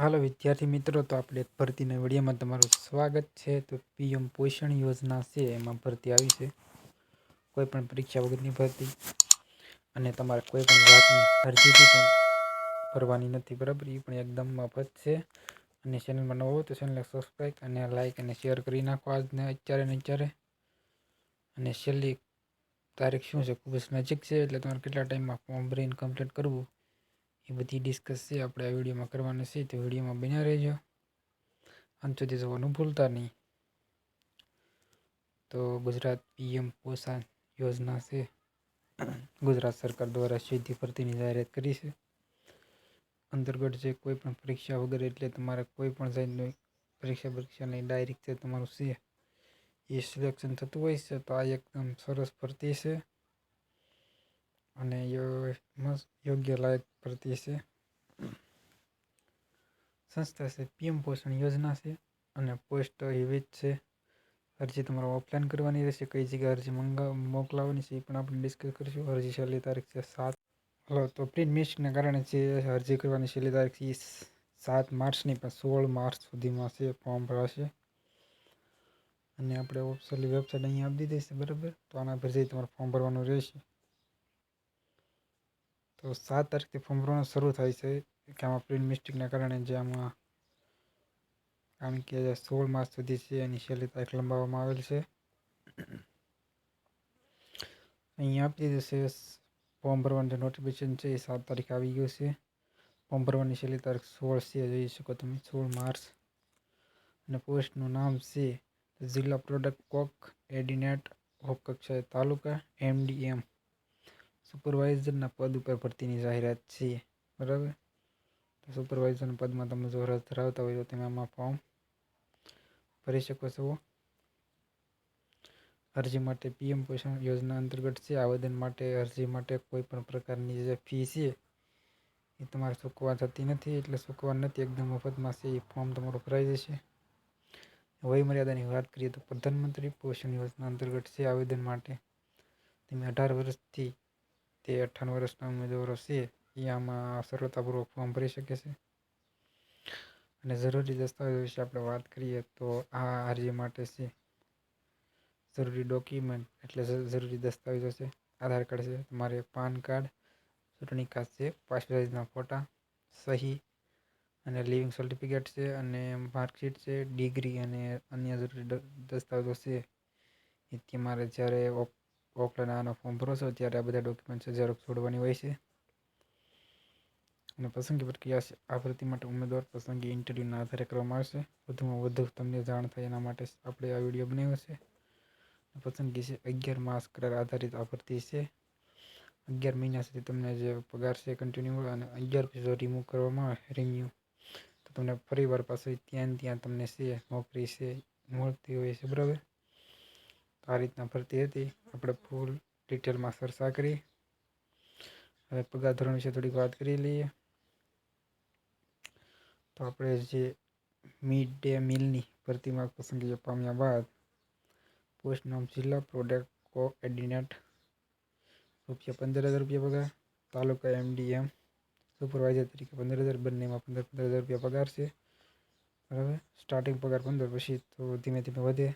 હાલો વિદ્યાર્થી મિત્રો, તો આપણે ભરતીના વિડીયોમાં તમારું સ્વાગત છે. તો પીએમ પોષણ યોજના છે, એમાં ભરતી આવી છે. કોઈ પણ પરીક્ષા વગરની ભરતી અને તમારે કોઈ પણ જાતની અરજી પણ ભરવાની નથી, બરાબર? એ પણ એકદમ મફત છે. અને ચેનલમાં નવો તો ચેનલને સબસ્ક્રાઈબ અને લાઇક અને શેર કરી નાખો આજને, અત્યારે ને અત્યારે. અને છેલ્લી તારીખ શું છે? ખૂબ જ નજીક છે, એટલે તમારે કેટલા ટાઈમમાં ફોર્મ ભરીને કમ્પ્લીટ કરવું? એ બધી ડિસ્કસ છે આપણે આ વિડીયોમાં કરવાની છે, તો વિડીયોમાં બન્યા રહેજો. અંત સુધી જોવાનું ભૂલતા નહીં. તો ગુજરાત પીએમ પોષણ યોજના છે, ગુજરાત સરકાર દ્વારા સીધી ભરતીની જાહેરાત કરી છે. અંતર્ગત જે કોઈ પણ પરીક્ષા વગર એટલે તમારે કોઈ પણ જાતની પરીક્ષા પરીક્ષા નહીં ડાયરેક્ટ છે, તમારું છે, એ સિલેક્શન થતું હોય છે, તો આ એકદમ સરસ ભરતી છે. અને યોગ્ય લાયક ભરતી છે. સંસ્થા છે, પીએમ પોષણ યોજના છે અને પોસ્ટ વિવિધ છે. અરજી તમારે ઓફલાઈન કરવાની રહેશે, કઈ જગ્યાએ અરજી મંગાવ મોકલાવવાની છે એ પણ આપણે ડિસ્કસ કરીશું. અરજી છેલ્લી તારીખ છે સાત. હલો, તો પ્રિન્ટ મિસ્ટને કારણે જે અરજી કરવાની છેલ્લી તારીખ છે સાત માર્ચની પણ સોળ માર્ચ સુધીમાં છે ફોર્મ ભરાશે. અને આપણે ઓફિશિયલી વેબસાઇટ અહીંયા આપી દીધી છે, બરાબર? તો આના પર જઈ તમારે ફોર્મ ભરવાનું રહેશે. તો સાત તારીખથી ફોર્મ ભરવાનું શરૂ થાય છે. કે આમાં પ્રિન્ટ મિસ્ટેકના કારણે જે આમાં કારણ કે સોળ માસ સુધી છે, એની છેલ્લી તારીખ લંબાવવામાં આવેલ છે. અહીંયા આપી દીધું છે ફોર્મ ભરવાનું જે નોટિફિકેશન છે, એ સાત તારીખ આવી ગયું છે. ફોર્મ ભરવાની છેલ્લી તારીખ સોળ છે, જોઈ શકો તમે, સોળ માર્ચ. અને પોસ્ટનું નામ છે, જિલ્લા પ્રોડક્ટ કોક એડિનેટ હોપ કક્ષાએ તાલુકા એમડીએમ સુપરવાઇઝરના પદ ઉપર ભરતીની જાહેરાત છે, બરાબર? તો સુપરવાઇઝરના પદમાં તમે જો રસ ધરાવતા હોય તો તમે આમાં ફોર્મ ભરી શકો છો. અરજી માટે પીએમ પોષણ યોજના અંતર્ગત છે. આવેદન માટે, અરજી માટે કોઈ પણ પ્રકારની જે ફી છે, એ તમારે ચૂકવા થતી નથી. એટલે ચૂકવા નથી, એકદમ મફતમાં છે, એ ફોર્મ તમારું ભરાઈ જશે. વયમર્યાદાની વાત કરીએ તો પ્રધાનમંત્રી પોષણ યોજના અંતર્ગત છે આવેદન માટે. તમે અઢાર વર્ષથી તે અઠ્ઠાણું વર્ષના ઉમેદવારો છે એ આમાં સરળતાપૂર્વક ફોર્મ ભરી શકે છે. અને જરૂરી દસ્તાવેજો વિશે આપણે વાત કરીએ તો આ અરજી માટે છે, જરૂરી ડોક્યુમેન્ટ એટલે જરૂરી દસ્તાવેજો છે, આધાર કાર્ડ છે, તમારે પાન કાર્ડ, ચૂંટણી કાર્ડ છે, પાસપોર્ટ ફોટા, સહી અને લિવિંગ સર્ટિફિકેટ છે અને માર્કશીટ છે ડિગ્રી અને અન્ય જરૂરી દસ્તાવેજો છે. એ તમારે જ્યારે ઓફલાઈન આનો ફોર્મ ભરોસો ત્યારે આ બધા ડોક્યુમેન્ટ છે ઝેરોક્ષ છોડવાની હોય છે. અને પસંદગી પ્રક્રિયા આ ભરતી માટે ઉમેદવાર પસંદગી ઇન્ટરવ્યૂના આધારે કરવામાં આવશે. વધુમાં વધુ તમને જાણ થાય એના માટે આપણે આ વીડિયો બનાવ્યો છે. પસંદગી છે, અગિયાર માસ કરાર આધારિત આ છે. અગિયાર મહિના સુધી તમને જે પગાર છે કન્ટિન્યુ મળે અને અગિયાર પછી જો રિમૂવ કરવામાં આવે રિન્યુ તો તમને ફરીવાર પાછું ત્યાં ત્યાં તમને છે, નોકરી છે, મળતી હોય છે, બરાબર? આ રીતના ભરતી હતી. આપણે ફૂલ ડિટેલમાં ચર્ચા કરી. હવે પગાર ધોરણ વિશે થોડીક વાત કરી લઈએ. તો આપણે જે મિડ ડે મિલની ભરતીમાં પસંદગી પામ્યા બાદ પોસ્ટ નામ જિલ્લા પ્રોડક્ટ કોઓર્ડિનેટ રૂપિયા પંદર હજાર રૂપિયા પગાર, તાલુકા એમડીએમ સુપરવાઇઝર તરીકે પંદર હજાર, બંનેમાં પંદર પંદર હજાર રૂપિયા પગાર છે. બરાબર? સ્ટાર્ટિંગ પગાર પંદર, પછી તો ધીમે ધીમે વધે.